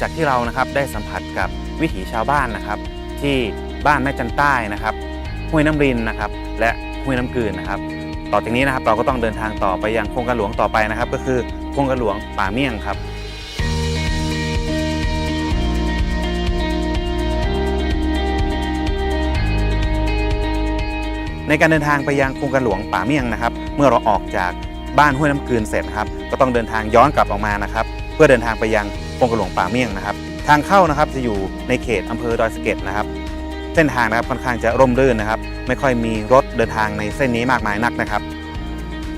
จากที่เรานะครับได้สัมผัสกับวิถีชาวบ้านนะครับ ที่บ้านแม่จันใต้นะครับห้วยน้ำรินนะครับ และห้วยน้ำกืนนะครับ ต่อจากนี้นะครับเราก็ต้องเดินทางต่อไปยังโครงการหลวงต่อไปนะครับ ก็คือโครงการหลวงป่าเมี่ยงครับในการเดินทางไปยังโครงการหลวงป่าเมี่ยงนะครับ เมื่อเราออกจากบ้านห้วยน้ำกืนเสร็จนะครับ ก็ต้องเดินทางย้อนกลับออกมานะครับ เพื่อเดินทางไปยังโครงการหลวงป่าเมี่ยงนะครับ ทางเข้านะครับจะอยู่ในเขตอำเภอดอยสะเก็ดนะครับ เส้นทางนะครับค่อนข้างจะร่มรื่นนะครับ ไม่ค่อยมีรถเดินทางในเส้นนี้มากมายนักนะครับ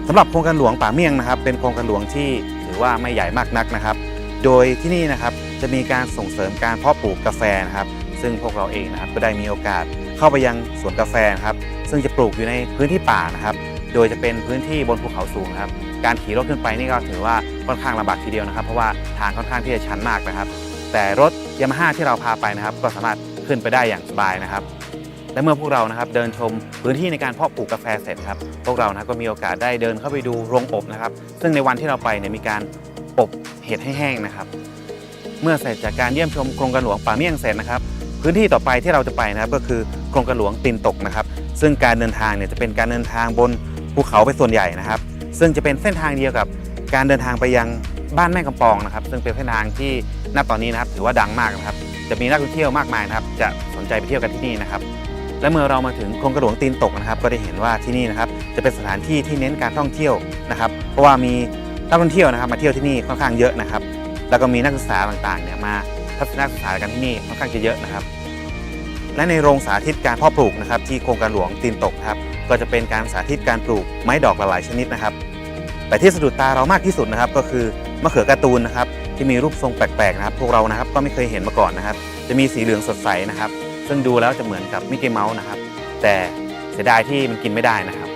สำหรับโครงการหลวงป่าเมี่ยงนะครับ เป็นโครงการหลวงที่ถือว่าไม่ใหญ่มากนักนะครับ โดยที่นี่นะครับจะมีการส่งเสริมการเพาะปลูกกาแฟนะครับซึ่งพวกเราเองนะครับก็ได้มีโอกาสเข้าไปยังสวนกาแฟนะครับ ซึ่งจะปลูกอยู่ในพื้นที่ป่านะครับ โดยจะเป็นพื้นที่บนภูเขาสูงครับ การขี่รถขึ้นไปนี่ก็ถือว่าค่อนข้างลำบากทีเดียวนะครับ เพราะว่าทางค่อนข้างที่จะชันมากนะครับ แต่รถยามาฮ่าที่เราพาไปนะครับ ก็สามารถขึ้นไปได้อย่างสบายนะครับ และเมื่อพวกเรานะครับเดินชมพื้นที่ในการเพาะปลูกกาแฟเสร็จครับพวกเรานะก็มีโอกาสได้เดินเข้าไปดูโรงอบนะครับ ซึ่งในวันที่เราไปเนี่ยมีการอบเห็ดให้แห้งนะครับ เมื่อเสร็จจากการเยี่ยมชมโครงการหลวงป่าเมี่ยงเสร็จนะครับพื้นที่ต่อไปที่เราจะไปนะครับก็คือโครงการหลวงตีนตกนะครับ ซึ่งการเดินทางเนี่ยจะเป็นการเดินทางบนภูเขาไปส่วนใหญ่นะครับ ซึ่งจะเป็นเส้นทางเดียวกับการเดินทางไปยังบ้านแม่กำปองนะครับ ซึ่งเป็นเส้นทางที่ณตอนนี้นะครับถือว่าดังมากนะครับ จะมีนักท่องเที่ยวมากมายนะครับ จะสนใจไปเที่ยวกันที่นี่นะครับ และเมื่อเรามาถึงโครงกระหลวงตีนตกนะครับ ก็ได้เห็นว่าที่นี่นะครับจะเป็นสถานที่ที่เน้นการท่องเที่ยวนะครับ เพราะว่ามีนักท่องเที่ยวนะครับ มาเที่ยวที่นี่ค่อนข้างเยอะนะครับ แล้วก็มีนักศึกษาต่างๆเนี่ยมาทัศนศึกษากันที่นี่ค่อนข้างจะเยอะนะครับ และในโรงสาธิตการเพาะปลูกนะครับที่โครงการหลวงตีนตกครับก็จะเป็นการสาธิตการปลูกไม้ดอกหลายชนิดนะครับ แต่ที่สะดุดตาเรามากที่สุดนะครับ ก็คือมะเขือการ์ตูนนะครับที่มีรูปทรงแปลกๆนะครับ พวกเรานะครับก็ไม่เคยเห็นมาก่อนนะครับ จะมีสีเหลืองสดใสนะครับ ซึ่งดูแล้วจะเหมือนกับมิกกี้เมาส์นะครับ แต่เสียดายที่มันกินไม่ได้นะครับ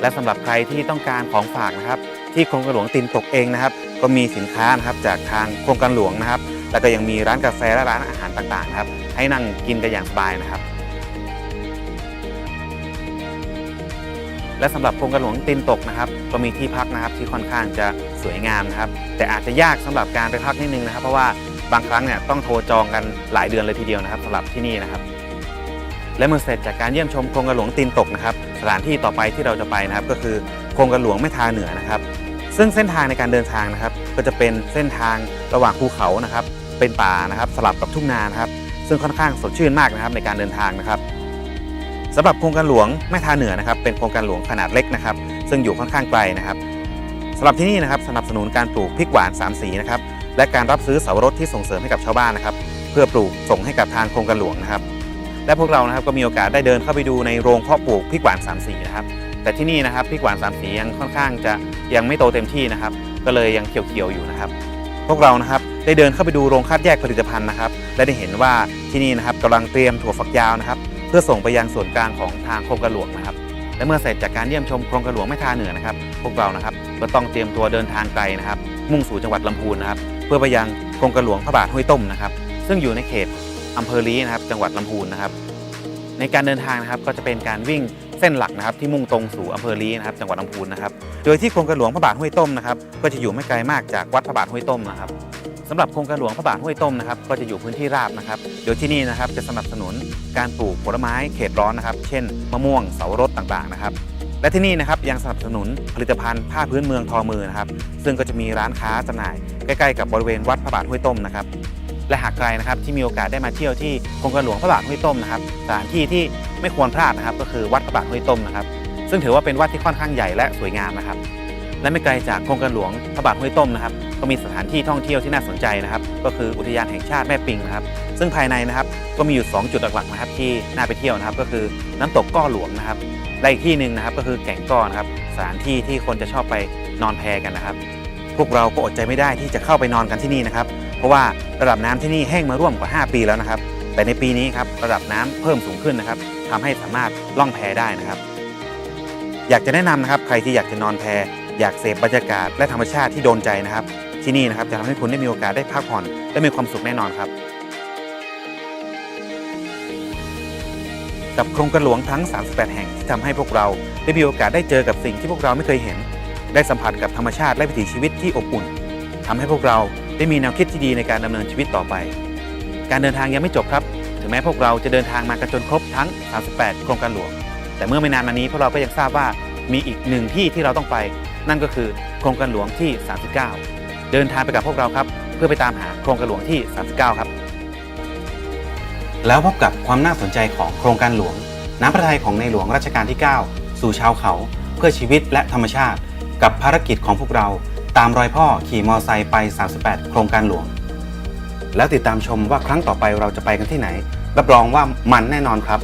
และสำหรับใครที่ต้องการของฝากนะครับ ที่โครงการหลวงตีนตกเองนะครับ ก็มีสินค้านะครับจากทางโครงการหลวงนะครับ แล้วก็ยังมีร้านกาแฟและร้านอาหารต่างๆนะครับให้นั่งกินกันอย่างสบายนะครับ และสำหรับโครงการหลวงตีนตกนะครับ ก็มีที่พักนะครับที่ค่อนข้างจะสวยงามนะครับ แต่อาจจะยากสำหรับการไปพักนิดนึงนะครับ เพราะว่าบางครั้งเนี่ยต้องโทรจองกันหลายเดือนเลยทีเดียวนะครับสำหรับที่นี่นะครับและเมื่อเสร็จจากการเยี่ยมชมโครงการหลวงตีนตกนะครับ สถานที่ต่อไปที่เราจะไปนะครับ ก็คือโครงการหลวงแม่ทาเหนือนะครับ ซึ่งเส้นทางในการเดินทางนะครับ ก็จะเป็นเส้นทางระหว่างภูเขานะครับ เป็นป่านะครับสลับกับทุ่งนานะครับ ซึ่งค่อนข้างสดชื่นมากนะครับในการเดินทางนะครับสำหรับโครงการหลวงแม่ทาเหนือนะครับ เป็นโครงการหลวงขนาดเล็กนะครับ ซึ่งอยู่ค่อนข้างไกลนะครับสำหรับที่นี่นะครับสนับสนุนการปลูกพริกหวานสามสีนะครับและการรับซื้อเสาวรสที่ส่งเสริมให้กับชาวบ้านนะครับ เพื่อปลูกส่งให้กับทางโครงการหลวงนะครับ และพวกเรานะครับก็มีโอกาสได้เดินเข้าไปดูในโรงเพาะปลูกพริกหวานสามสีนะครับ แต่ที่นี่นะครับพริกหวานสามสียังค่อนข้างจะยังไม่โตเต็มที่นะครับ ก็เลยยังเขียวๆอยู่นะครับ พวกเรานะครับได้เดินเข้าไปดูโรงคัดแยกผลิตภัณฑ์นะครับ และได้เห็นว่าที่นี่นะครับกำลังเตรียมถั่วฝักยาวนะครับ เพื่อส่งไปยังส่วนกลางของทางโครงการหลวงนะครับ และเมื่อเสร็จจากการเยี่ยมชมโครงการหลวงแม่ทาเหนือนะครับ พวกเรานะครับก็ต้องเตรียมตัวเดินทางไกลนะครับ มุ่งสู่จังหวัดลำพูนนะครับ เพื่อไปยังโครงการหลวงพระบาทห้วยต้มนะครับ ซึ่งอยู่ในเขตอำเภอลีนะครับ จังหวัดลำพูนนะครับ ในการเดินทางนะครับก็จะเป็นการวิ่ง เส้นหลักนะครับที่มุ่งตรงสู่อำเภอลีนะครับจังหวัดลำพูนนะครับโดยที่โครงการหลวงพระบาทห้วยต้มนะครับก็จะอยู่ไม่ไกลมากจากวัดพระบาทห้วยต้มนะครับสำหรับโครงการหลวงพระบาทห้วยต้มนะครับก็จะอยู่พื้นที่ราบนะครับโดยที่นี่นะครับจะสนับสนุนการปลูกผลไม้เขตร้อนนะครับ เช่น มะม่วงเสาวรสต่างๆนะครับและที่นี่นะครับยังสนับสนุนผลิตภัณฑ์ผ้าพื้นเมืองทอมือนะครับซึ่งก็จะมีร้านค้าจำหน่ายใกล้ๆกับบริเวณวัดพระบาทห้วยต้มนะครับ และหากใครนะครับที่มีโอกาสได้มาเที่ยวที่โครงการหลวงพระบาทห้วยต้มนะครับสถานที่ที่ไม่ควรพลาดนะครับ ก็คือวัดพระบาทห้วยต้มนะครับ ซึ่งถือว่าเป็นวัดที่ค่อนข้างใหญ่และสวยงามนะครับ และไม่ไกลจากโครงการหลวงพระบาทห้วยต้มนะครับ ก็มีสถานที่ท่องเที่ยวที่น่าสนใจนะครับ ก็คืออุทยานแห่งชาติแม่ปิงนะครับ ซึ่งภายในนะครับก็มีอยู่ 2 จุดหลักๆนะครับ ที่น่าไปเที่ยวนะครับ ก็คือน้ำตกก้อหลวงนะครับและอีกที่หนึ่งนะครับก็คือแก่งก้อนะครับสถานที่ที่คนจะชอบไปนอนแพกันนะครับ พวกเราก็อดใจไม่ได้ที่จะเข้าไปนอนกันที่นี่นะครับ เพราะว่าระดับน้ำที่นี่แห้งมาร่วมกว่า 5 ปีแล้วนะครับ แต่ในปีนี้ครับระดับน้ำเพิ่มสูงขึ้นนะครับทำให้สามารถล่องแพได้นะครับ อยากจะแนะนำนะครับใครที่อยากจะนอนแพอยากเสพบรรยากาศและธรรมชาติที่โดนใจนะครับ ที่นี่นะครับจะทำให้คุณได้มีโอกาสได้พักผ่อนและมีความสุขแน่นอนครับกับโครงการหลวงทั้ง 38 แห่งที่ทำให้พวกเราได้มีโอกาสได้เจอกับสิ่งที่พวกเราไม่เคยเห็น ได้สัมผัสกับธรรมชาติและวิถีชีวิตที่อบอุ่นทำให้พวกเรา ได้มีแนวคิดที่ดีในการดำเนินชีวิตต่อไป การเดินทางยังไม่จบครับ ถึงแม้พวกเราจะเดินทางมากันจนครบทั้ง 38 โครงการหลวง แต่เมื่อไม่นานมานี้พวกเราก็ยังทราบว่ามีอีกหนึ่งที่ที่เราต้องไป นั่นก็คือโครงการหลวงที่ 39 เดินทางไปกับพวกเราครับ เพื่อไปตามหาโครงการหลวงที่ 39 ครับ แล้วพบกับความน่าสนใจของโครงการหลวง น้ำพระทัยของในหลวงรัชกาลที่ 9 สู่ชาวเขา เพื่อชีวิตและธรรมชาติ กับภารกิจของพวกเรา ตามรอยพ่อขี่มอไซค์ไป 38 โครงการหลวง แล้วติดตามชมว่าครั้งต่อไปเราจะไปกันที่ไหน รับรองว่ามันแน่นอนครับ